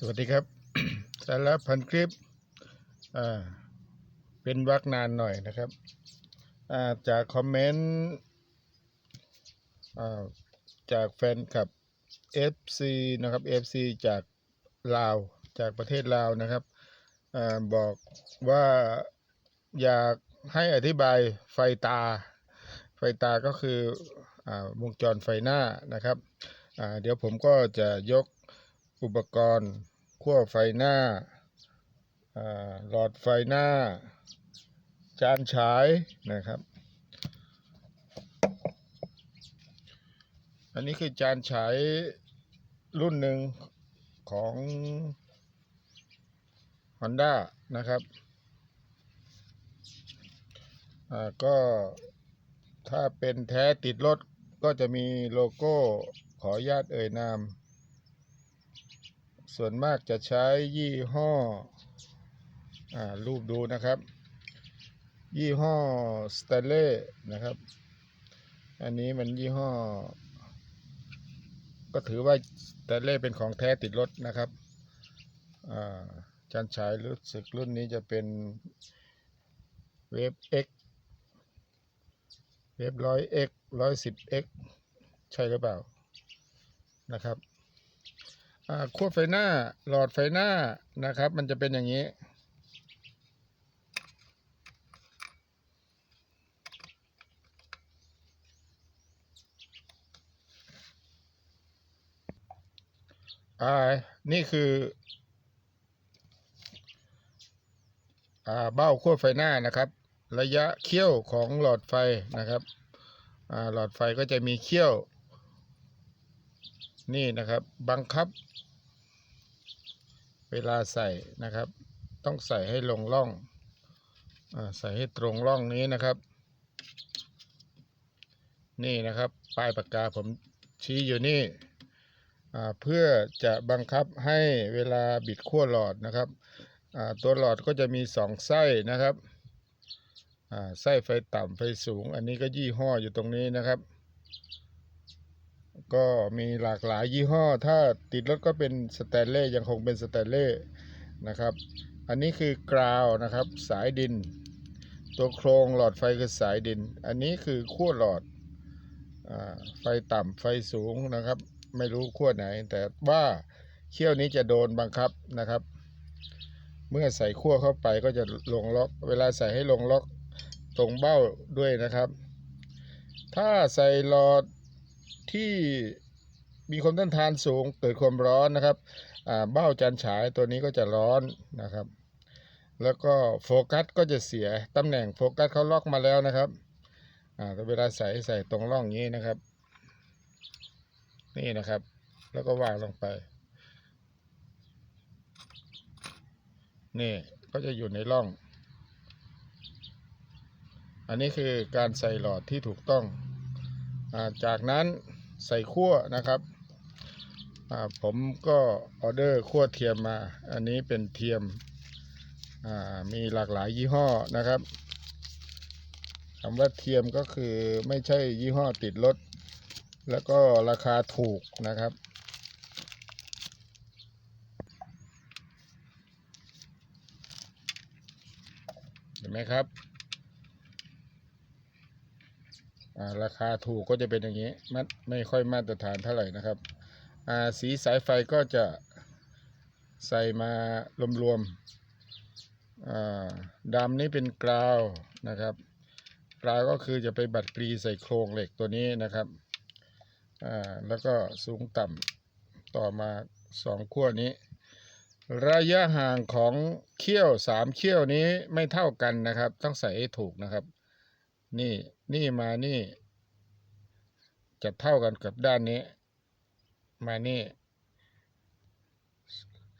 สวัสดีครับ สาระพันคลิปอ่าเป็นวักนานหน่อยนะครับอ่าจากคอมเมนต์อ่าจากแฟนคลับ FC นะครับ FC จากลาวจากประเทศลาวนะครับอาบอกว่าอยากให้อธิบายไฟตา ไฟตาก็คืออาวงจรไฟหน้านะครับอ่าเดี๋ยวผมก็จะยก อุปกรณ์ขั้วไฟหน้า หลอดไฟหน้า จานฉายนะครับ อันนี้คือจานฉายรุ่นหนึ่งของ Honda นะครับก็ถ้าเป็นแท้ติดรถก็จะมีโลโก้ขออนุญาตเอ่ยนาม ส่วนมากจะใช้ยี่ห้ออรูปดูนะครับ ยี่ห้อสเตเล่นะครับ อันนี้มันยี่ห้อ ก็ถือว่าสเตเล่เป็นของแท้ติดรถนะครับอ่าจานฉายรู้สึกรุ่นนี้จะเป็นเวฟ X เวฟร้อย X ร้อยสิบ X ใช่หรือเปล่านะครับ ขั้วไฟหน้าหลอดไฟหน้านะครับ มันจะเป็นอย่างนี้ อ่า นี่คืออ่าเบ้าขั้วไฟหน้านะครับ ระยะเขี้ยวของหลอดไฟนะครับอ่าหลอดไฟก็จะมีเขี้ยว นี่นะครับ บังคับ เวลาใส่นะครับ ต้องใส่ให้ลงร่องอใส่ให้ตรงร่องนี้นะครับ นี่นะครับปลายปากกาผมชี้อยู่นี่เพื่อจะบังคับให้เวลาบิดขั้วหลอดนะครับตัวหลอดก็จะมีสองไส้นะครับไส้ไฟต่ำไฟสูง อันนี้ก็ยี่ห้ออยู่ตรงนี้นะครับ ก็มีหลากหลายยี่ห้อ ถ้าติดรถก็เป็นสแตนเล่ยังคงเป็นสแตนเล่นะครับ อันนี้คือกราวนะครับ สายดิน ตัวโครงหลอดไฟคือสายดิน อันนี้คือขั้วหลอดอไฟต่ำไฟสูงนะครับ ไม่รู้ขั้วไหน แต่ว่าเขี้ยวนี้จะโดนบังคับนะครับ เมื่อใส่ขั้วเข้าไปก็จะลงล็อก เวลาใส่ให้ลงล็อกตรงเบ้าด้วยนะครับ ถ้าใส่หลอด ที่มีความต้านทานสูงเกิดความร้อนนะครับเบ้าจานฉายตัวนี้ก็จะร้อนนะครับ แล้วก็โฟกัสก็จะเสียตำแหน่งโฟกัสเขาล็อกมาแล้วนะครับเวลาใส่ใส่ตรงร่องนี้นะครับ นี่นะครับ แล้วก็วางลงไป นี่ก็จะอยู่ในร่อง อันนี้คือการใส่หลอดที่ถูกต้องอจากนั้น ใส่ขั้วนะครับผมก็ออเดอร์ขั้วเทียมมา อันนี้เป็นเทียมมีหลากหลายยี่ห้อนะครับคำว่าเทียมก็คือไม่ใช่ยี่ห้อติดรถแล้วก็ราคาถูกนะครับ เห็นไหมครับ อ่า ราคาถูกก็จะเป็นอย่างนี้มัดไม่ค่อยมาตรฐานเท่าไหร่นะครับสีสายไฟก็จะใส่มารวมๆอ่าดำนี่เป็นกราวนะครับกราวก็คือจะไปบัดกรีใส่โครงเหล็กตัวนี้นะครับแล้วก็สูงต่ำต่อมาสองขั้วนี้ ระยะห่างของเขี้ยวสามเขี้ยวนี้ไม่เท่ากันนะครับ ต้องใส่ให้ถูกนะครับ นี่ นี่มานี่ จะเท่ากันกับด้านนี้ มานี่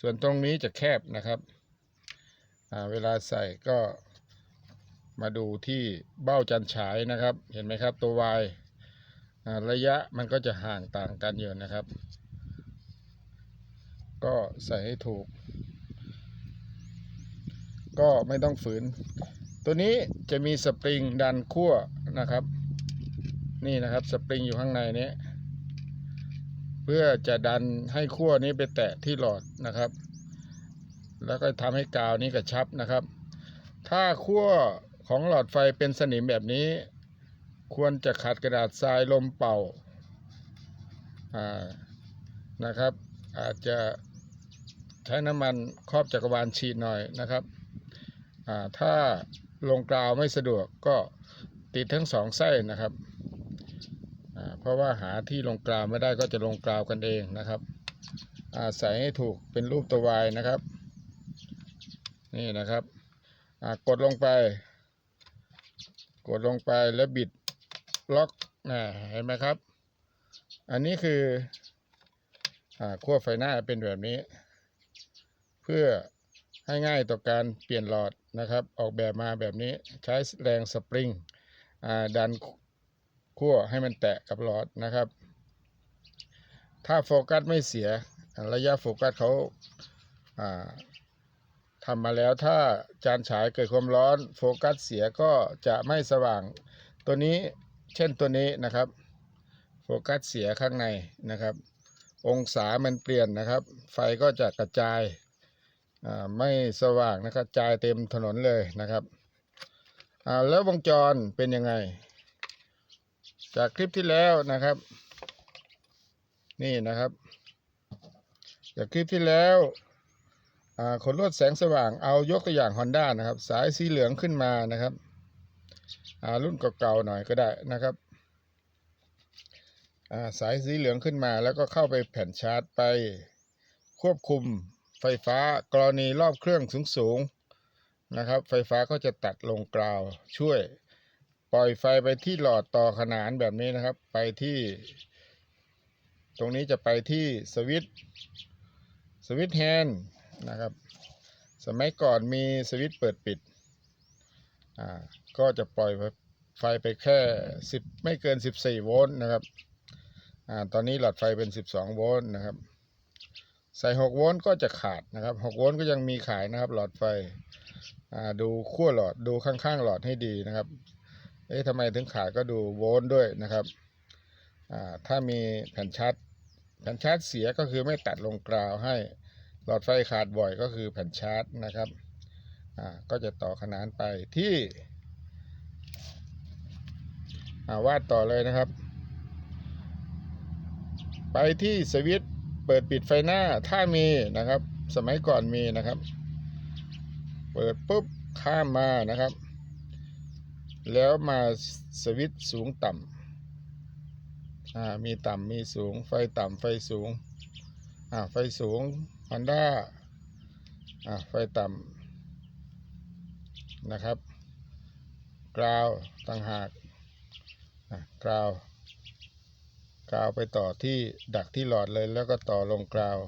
ส่วนตรงนี้จะแคบนะครับ เวลาใส่ก็มาดูที่เบ้าจันฉายนะครับ เห็นไหมครับตัว Y อ่าระยะมันก็จะห่างต่างกันอยู่นะครับ ก็ใส่ให้ถูก ก็ไม่ต้องฝืน ตัวนี้จะมีสปริงดันขั้วนะครับ นี่นะครับสปริงอยู่ข้างในนี้ เพื่อจะดันให้ขั้วนี้ไปแตะที่หลอดนะครับ แล้วก็ทำให้กาวนี้กระชับนะครับ ถ้าขั้วของหลอดไฟเป็นสนิมแบบนี้ ควรจะขัดกระดาษทรายลมเป่าอ่านะครับ อาจจะใช้น้ำมันครอบจักรวาลฉีดหน่อยนะครับอ่าถ้า ลงกราวไม่สะดวกก็ติดทั้งสองไส้นะครับเพราะว่าหาที่ลงกราวไม่ได้ก็จะลงกราวกันเองนะครับอาใส่ให้ถูกเป็นรูปตัววายนะครับ นี่นะครับกดลงไป กดลงไปแล้วบิดล็อกนะเห็นไหมครับ อันนี้คือขั้วไฟหน้าเป็นแบบนี้ เพื่อให้ง่ายต่อการเปลี่ยนหลอด นะครับออกแบบมาแบบนี้ใช้แรงสปริงดันขั้วให้มันแตะกับหลอดนะครับ ถ้าโฟกัสไม่เสียระยะโฟกัสเขาาทำมาแล้วถ้าจานฉายเกิดความร้อนโฟกัสเสียก็จะไม่สว่าง ตัวนี้เช่นตัวนี้นะครับ โฟกัสเสียข้างในนะครับ องศามันเปลี่ยนนะครับ ไฟก็จะกระจาย ไม่สว่างนะครับกระจายเต็มถนนเลยนะครับอ่าแล้ววงจรเป็นยังไง จากคลิปที่แล้วนะครับ นี่นะครับ จากคลิปที่แล้วอ่าขนลวดแสงสว่างเอายกตัวอย่าง Honda นะครับ สายสีเหลืองขึ้นมานะครับอ่ารุ่นเก่าๆหน่อยก็ได้นะครับอ่าสายสีเหลืองขึ้นมาแล้วก็เข้าไปแผ่นชาร์จไปควบคุม ไฟฟ้ากรณีรอบเครื่องสูงๆนะครับ ไฟฟ้าก็จะตัดลงกราวช่วย ปล่อยไฟไปที่หลอดต่อขนานแบบนี้นะครับ ไปที่ ตรงนี้จะไปที่สวิตสวิตแฮนนะครับ สมัยก่อนมีสวิตเปิดปิดอ่าก็จะปล่อยไฟไปแค่ 10 ไม่เกิน 14 โวลต์นะครับอ่าตอนนี้หลอดไฟเป็น 12 โวลต์นะครับ ใส่6โวลต์ก็จะขาดนะครับ6โวลต์ก็ยังมีขายนะครับ หลอดไฟอ่าดูขั้วหลอดดูข้างๆหลอดให้ดีนะครับ เอ๊ะทำไมถึงขาดก็ดูโวลต์ด้วยนะครับอ่าถ้ามีแผ่นชาร์จแผ่นชาร์จเสียก็คือไม่ตัดลงกราวให้หลอดไฟขาดบ่อยก็คือแผ่นชาร์จนะครับอ่าก็จะต่อขนานไปที่อ่าวาดต่อเลยนะครับ ไปที่สวิตช์ เปิดปิดไฟหน้าถ้ามีนะครับ สมัยก่อนมีนะครับ เปิดปุ๊บข้ามมานะครับ แล้วมาสวิตช์สูงต่ำอ่ามีต่ำมีสูง ไฟต่ำไฟสูงอ่าไฟสูง Honda อ่าไฟต่ำนะครับกราวต่างหากกราว กาวไปต่อที่ดักที่หลอดเลยแล้วก็ต่อลงกราว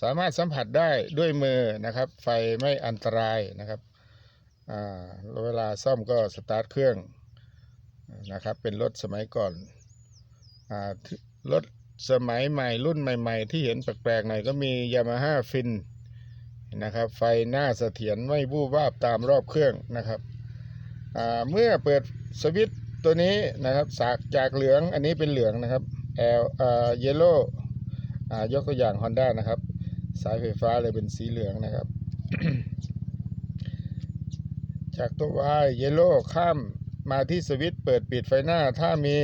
สามารถสัมผัสได้ด้วยมือนะครับ ไฟไม่อันตรายนะครับเวลาซ่อมก็สตาร์ทเครื่องนะครับ เป็นรถสมัยก่อนรถสมัยใหม่รุ่นใหม่ ๆ ที่เห็นแปลกๆหน่อยก็มียามาฮ่าฟินนะครับ ไฟหน้าเสถียรไม่วูบวาบตามรอบเครื่องนะครับเมื่อเปิดสวิตช์ ตัวนี้นะครับจากจากเหลืองอันนี้เป็นเหลืองนะครับ L อ่าเยลโล่ยกตัวอย่าง Honda นะครับ สายไฟฟ้าเลยเป็นสีเหลืองนะครับ จากตัว Y เยลโล่ข้ามมาที่สวิตช์เปิดปิดไฟหน้าถ้ามี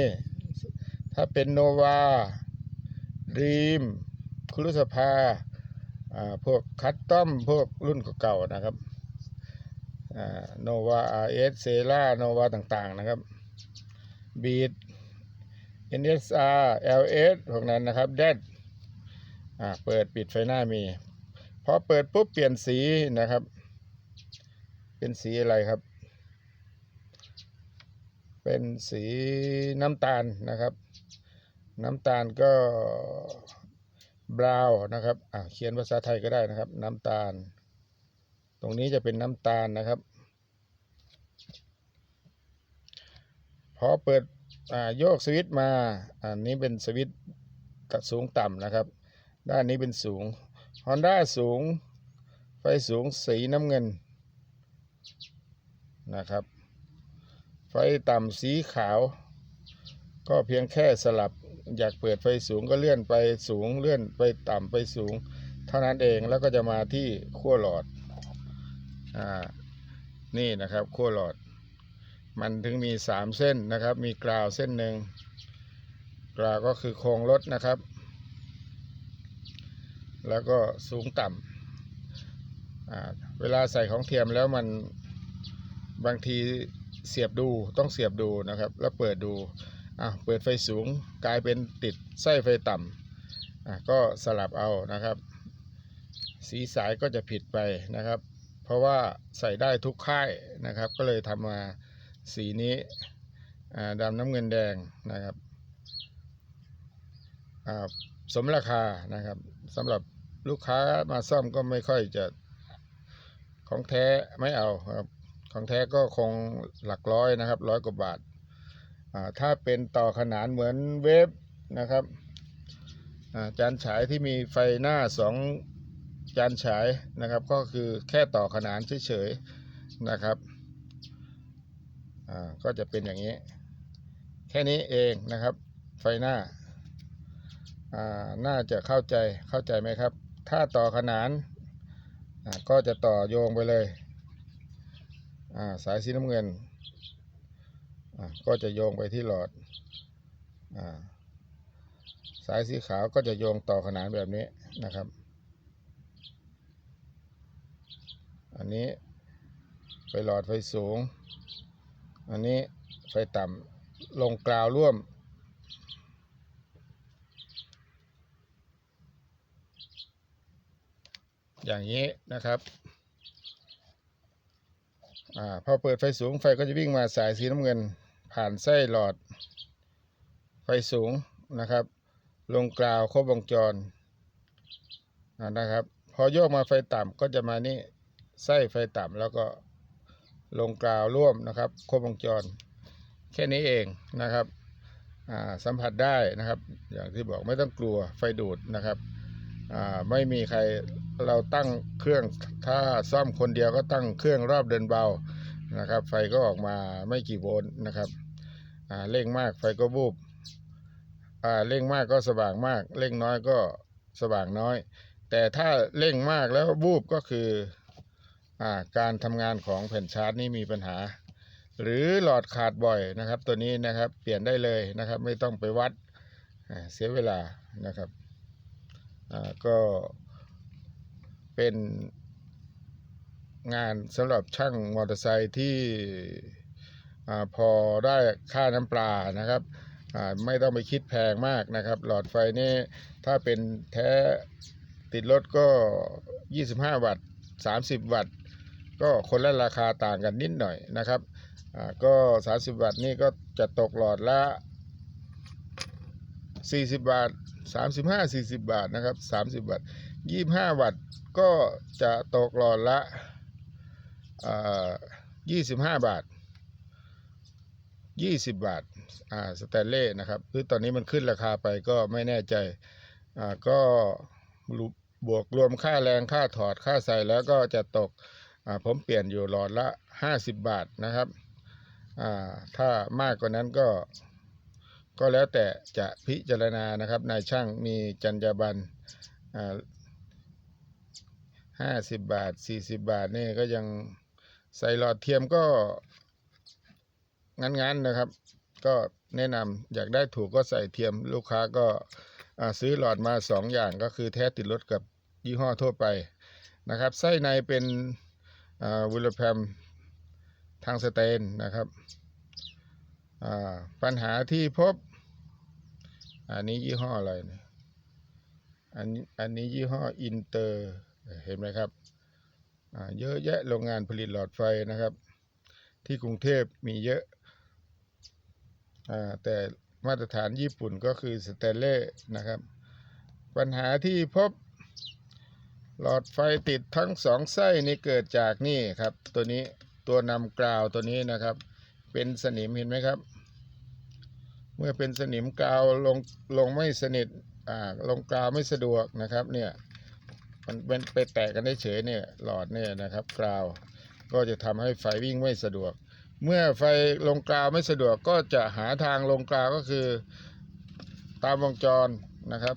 ถ้าเป็นโนวารีมคุรุสภาอ่าพวกคัตตอมพวกรุ่นเก่าๆนะครับโนวาอาร์เอสเซล่าโนวาต่างๆนะครับ บีด NSR LS พวกนั้นนะครับแดดอ่าเปิดปิดไฟหน้ามี พอเปิดปุ๊บเปลี่ยนสีนะครับ เป็นสีอะไรครับ เป็นสีน้ำตาลนะครับ น้ำตาลก็บราวนะครับอ่าเขียนภาษาไทยก็ได้นะครับ น้ำตาล ตรงนี้จะเป็นน้ำตาลนะครับ พอเปิดโยกสวิตมาอันนี้เป็นสวิตสูงต่ำนะครับ ด้านนี้เป็นสูง Honda สูง ไฟสูงสีน้ำเงินนะครับ ไฟต่ำสีขาว ก็เพียงแค่สลับอยากเปิดไฟสูงก็เลื่อนไปสูงเลื่อนไปต่ำไปสูง เท่านั้นเองแล้วก็จะมาที่ขั้วหลอดอ่านี่นะครับขั้วหลอด มันถึงมีสามเส้นนะครับ มีกราวเส้นหนึ่งกราวก็คือโครงรถนะครับ แล้วก็สูงต่ำเวลาใส่ของเทียมแล้วมันบางทีเสียบดูต้องเสียบดูนะครับ แล้วเปิดดูอะเปิดไฟสูงกลายเป็นติดไส้ไฟต่ำอะก็สลับเอานะครับ สีสายก็จะผิดไปนะครับ เพราะว่าใส่ได้ทุกค่ายนะครับ ก็เลยทำมา สีนี้ดำน้ำเงินแดงนะครับสมราคานะครับสำหรับลูกค้ามาซ่อมก็ไม่ค่อยจะของแท้ไม่เอาครับของแท้ก็คงหลักร้อยนะครับร้อยกว่าบาทถ้าเป็นต่อขนานเหมือนเวฟนะครับจานฉายที่มีไฟหน้าสองจานฉายนะครับ ก็คือแค่ต่อขนานเฉยๆนะครับ อ่าก็จะเป็นอย่างนี้ แค่นี้เองนะครับ ไฟหน้าอ่าน่าจะเข้าใจเข้าใจไหมครับ ถ้าต่อขนานอ่าก็จะต่อโยงไปเลยอ่าสายสีน้ำเงินอ่าก็จะโยงไปที่หลอดอาสายสีขาวก็จะโยงต่อขนานแบบนี้นะครับ อันนี้ไฟหลอดไฟสูง อันนี้ไฟต่ำลงกราวร่วม อย่างนี้นะครับอาพอเปิดไฟสูงไฟก็จะวิ่งมาสายสีน้ำเงิน ผ่านไส้หลอด ไฟสูงนะครับ ลงกราวครบวงจรนะครับ พอโยกมาไฟต่ำก็จะมานี่ไส้ไฟต่ำแล้วก็ ลงกราวร่วมนะครับครบวงจร แค่นี้เองนะครับสัมผัสได้นะครับ อย่างที่บอกไม่ต้องกลัวไฟดูดนะครับไม่มีใครเราตั้งเครื่องถ้าซ่อมคนเดียวก็ตั้งเครื่องรอบเดินเบานะครับ ไฟก็ออกมาไม่กี่โวลต์นะครับเร่งมากไฟก็วูบเร่งมากก็สว่างมาก เร่งน้อยก็สว่างน้อย แต่ถ้าเร่งมากแล้ววูบก็คือ การทำงานของแผ่นชาร์จนี่มีปัญหา หรือหลอดขาดบ่อยนะครับ ตัวนี้นะครับเปลี่ยนได้เลยนะครับ ไม่ต้องไปวัดเสียเวลานะครับก็เป็นงานสำหรับช่างมอเตอร์ไซค์ที่อพอได้ค่าน้ำปลานะครับไม่ต้องไปคิดแพงมากนะครับ หลอดไฟนี่ถ้าเป็นแท้ติดรถก็ 25 วัตต์ 30 วัตต์ ก็คนละราคาต่างกันนิดหน่อยนะครับอ่าก็ 30วัตต์นี่ก็จะตกหลอดละ 40 บาท 35 40 บาทนะครับ 30วัตต์25 วัตต์ก็จะตกหลอดละอ่า25 บาท 20 บาทอ่าสแตนเล่นะครับคือตอนนี้มันขึ้นราคาไปก็ไม่แน่ใจอ่าก็บวกรวมค่าแรงค่าถอดค่าใส่แล้วก็จะตก ผมเปลี่ยนอยู่หลอดละ 50 บาทนะครับ ถ้ามากกว่านั้นก็ ก็แล้วแต่จะพิจารณานะครับนายช่างมีจรรยาบรรณห้าสิบบาทสี่สิบบาทนี่ก็ยังใส่หลอดเทียมก็งั้นๆนะครับ ก็แนะนำอยากได้ถูกก็ใส่เทียมลูกค้าก็ซื้อหลอดมาสองอย่างก็คือแท้ติดรถกับยี่ห้อทั่วไปนะครับไส้ในเป็น วิลแพมทางสเตนนะครับปัญหาที่พบ อันนี้ยี่ห้ออะไรเนี่ยอันนี้อันนี้ยี่ห้ออินเตอร์เห็นไหมครับเยอะแยะโรงงานผลิตหลอดไฟนะครับ ที่กรุงเทพมีเยอะอแต่มาตรฐานญี่ปุ่นก็คือสเตเล่นะครับ ปัญหาที่พบ หลอดไฟติดทั้งสองไส้นี่เกิดจากนี่ครับ ตัวนี้ตัวนำกราวตัวนี้นะครับ เป็นสนิมเห็นไหมครับ เมื่อเป็นสนิมกาวลงลงไม่สนิทอ่าลงกาวไม่สะดวกนะครับเนี่ยมันเป็นไปแตกกันได้เฉยเนี่ยหลอดเนี่ยนะครับกราวก็จะทำให้ไฟวิ่งไม่สะดวก เมื่อไฟลงกราวไม่สะดวกก็จะหาทางลงกราวก็คือ ตามวงจรนะครับ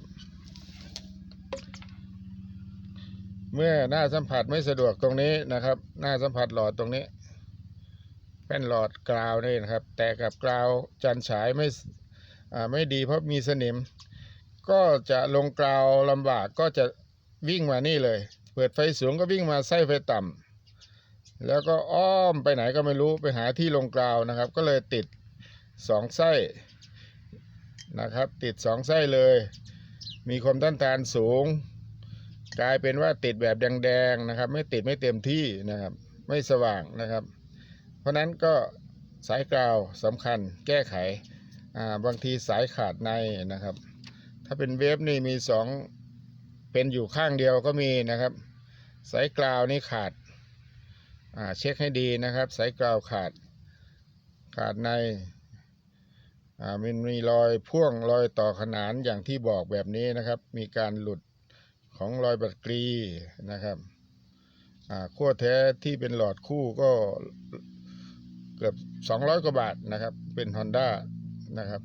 เมื่อหน้าสัมผัสไม่สะดวกตรงนี้นะครับ หน้าสัมผัสหลอดตรงนี้แป้นหลอดกราวนี่นะครับ แต่กับกราวจันฉายไม่ไม่ดีเพราะมีสนิม ก็จะลงกราวลำบากก็จะวิ่งมานี่เลย เปิดไฟสูงก็วิ่งมาไส้ไฟต่ำแล้วก็อ้อมไปไหนก็ไม่รู้ไปหาที่ลงกราวนะครับ ก็เลยติดสองไส้นะครับ ติดสองไส้เลย มีความต้านทานสูง กลายเป็นว่าติดแบบแดงๆนะครับ ไม่ติดไม่เต็มที่นะครับ ไม่สว่างนะครับ เพราะนั้นก็สายกราวสำคัญแก้ไขาบางทีสายขาดในนะครับ ถ้าเป็นเวฟนี่มีสองเป็นอยู่ข้างเดียวก็มีนะครับ สายกราวนี่ขาดาเช็คให้ดีนะครับ สายกราวขาดขาดในมันมีรอยพ่วงรอยต่อขนานอย่างที่บอกแบบนี้นะครับ มีการหลุด ของรอยบัตรกรีนะครับขั้วแท้ที่เป็นหลอดคู่ก็เกือบ 200 กว่าบาทนะครับ เป็น Honda นะครับ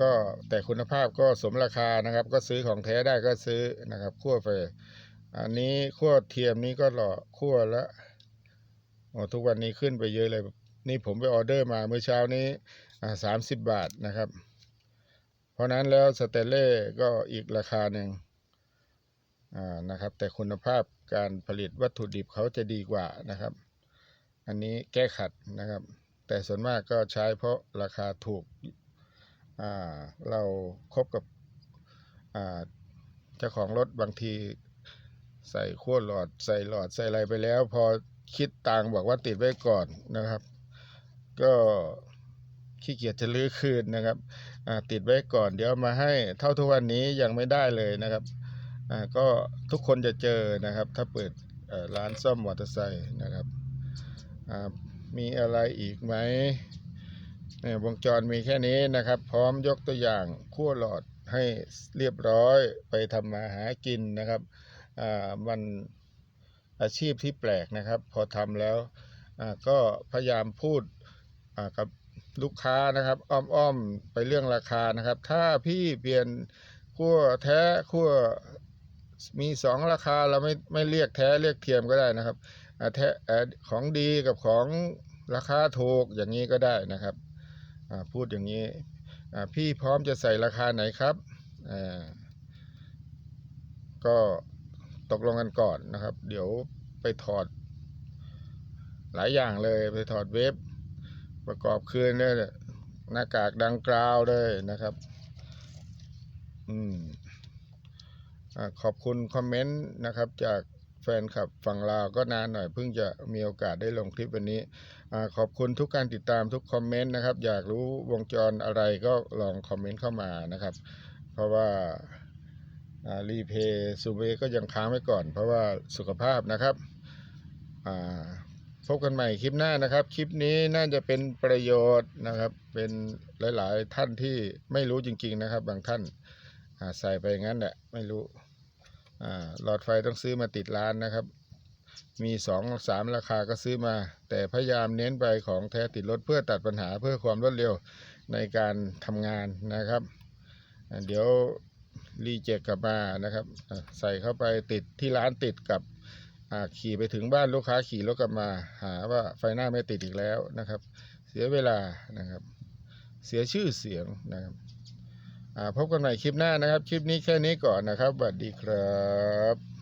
ก็แต่คุณภาพก็สมราคานะครับ ก็ซื้อของแท้ได้ก็ซื้อนะครับขั้วไฟอันนี้ขั้วเทียมนี้ก็หล่อขั้วละทุกวันนี้ขึ้นไปเยอะเลย นี่ผมไปออเดอร์มาเมื่อเช้านี้สามสิบบาทนะครับ เพราะนั้นแล้วสเตเล่ก็อีกราคาหนึ่ง นะครับ แต่คุณภาพการผลิตวัตถุดิบเขาจะดีกว่านะครับ อันนี้แก้ขัดนะครับ แต่ส่วนมากก็ใช้เพราะราคาถูกอ่าเราคบกับอ่าเจ้าของรถบางทีใส่ขั้วหลอดใส่หลอดใส่อะไรไปแล้ว พอคิดตังค์บอกว่าติดไว้ก่อนนะครับ ก็ขี้เกียจจะลื้อคืนนะครับอ่าติดไว้ก่อน เดี๋ยวมาให้เท่าทุกวันนี้ยังไม่ได้เลยนะครับ ก็ทุกคนจะเจอนะครับ ถ้าเปิดร้านซ่อมมอเตอร์ไซค์นะครับอ่ามีอะไรอีกไหมเนี่ยวงจรมีแค่นี้นะครับ พร้อมยกตัวอย่างขั้วหลอดให้เรียบร้อยไปทำมาหากินนะครับอ่ามันอาชีพที่แปลกนะครับ พอทำแล้วอ่าก็พยายามพูดอ่ากับลูกค้านะครับอ้อมๆไปเรื่องราคานะครับ ถ้าพี่เปลี่ยนขั้วแท้ขั้ว มีสองราคาเราไม่ไม่เรียกแท้เรียกเทียมก็ได้นะครับแท่ของดีกับของราคาถูกอย่างนี้ก็ได้นะครับพูดอย่างนี้พี่พร้อมจะใส่ราคาไหนครับก็ตกลงกันก่อนนะครับ เดี๋ยวไปถอด หลายอย่างเลยไปถอดเว็บ ประกอบคืนเลยเนี่ยหน้ากากดังกราวเลยนะครับ อืม ขอบคุณคอมเมนต์นะครับจากแฟนคลับฝั่งลาวก็นานหน่อยเพิ่งจะมีโอกาสได้ลงคลิปวันนี้อขอบคุณทุกการติดตามทุกคอมเมนต์นะครับ อยากรู้วงจรอะไรก็ลองคอมเมนต์เข้ามานะครับ เพราะว่ารีเพย์ซูเบก็ยังค้างไว้ก่อน เพราะว่าสุขภาพนะครับพบกันใหม่คลิปหน้านะครับ คลิปนี้น่าจะเป็นประโยชน์นะครับ เป็นหลาย ๆ ท่านที่ไม่รู้จริง ๆ นะครับ บางท่าน ใส่ไปงั้นแหละไม่รู้หลอดไฟต้องซื้อมาติดร้านนะครับ มีสองสามราคาก็ซื้อมา แต่พยายามเน้นไปของแท้ติดรถเพื่อตัดปัญหาเพื่อความรวดเร็วในการทำงานนะครับ เดี๋ยวรีเจ็คกลับมานะครับ ใส่เข้าไปติดที่ร้านติดกับขี่ไปถึงบ้านลูกค้าขี่รถกลับมา หาว่าไฟหน้าไม่ติดอีกแล้วนะครับ เสียเวลานะครับ เสียชื่อเสียงนะครับ พบกันใหม่คลิปหน้านะครับ คลิปนี้แค่นี้ก่อนนะครับสวัสดีครับ